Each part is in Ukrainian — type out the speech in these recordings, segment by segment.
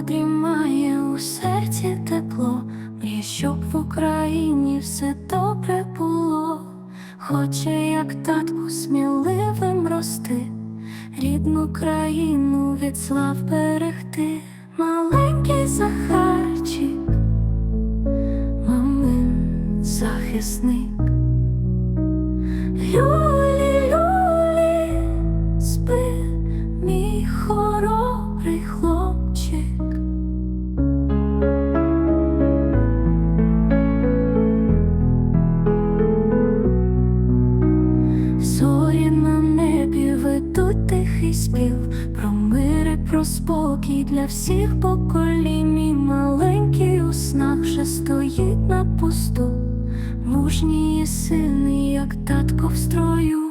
дрімає у серці тепло, мріє, щоб в Україні все добре було. Хоче, як татку, сміливим рости, рідну країну від слав берегти, маленький Захарчик, мамин захисник. Ведуть спів про мир і про спокій для всіх поколінь. Мій маленький у снах ще стоїть на посту, мужній і сильний, як татко в строю.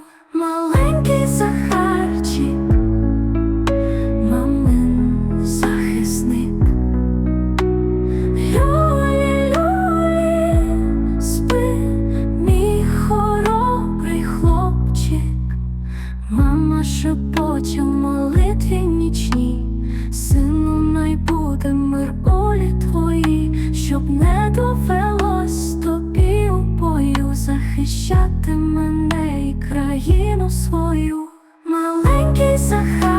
очі в молитві нічні, сину, най буде мир олі твої, щоб не довелось тобі у бою захищати мене і країну свою, маленький захар.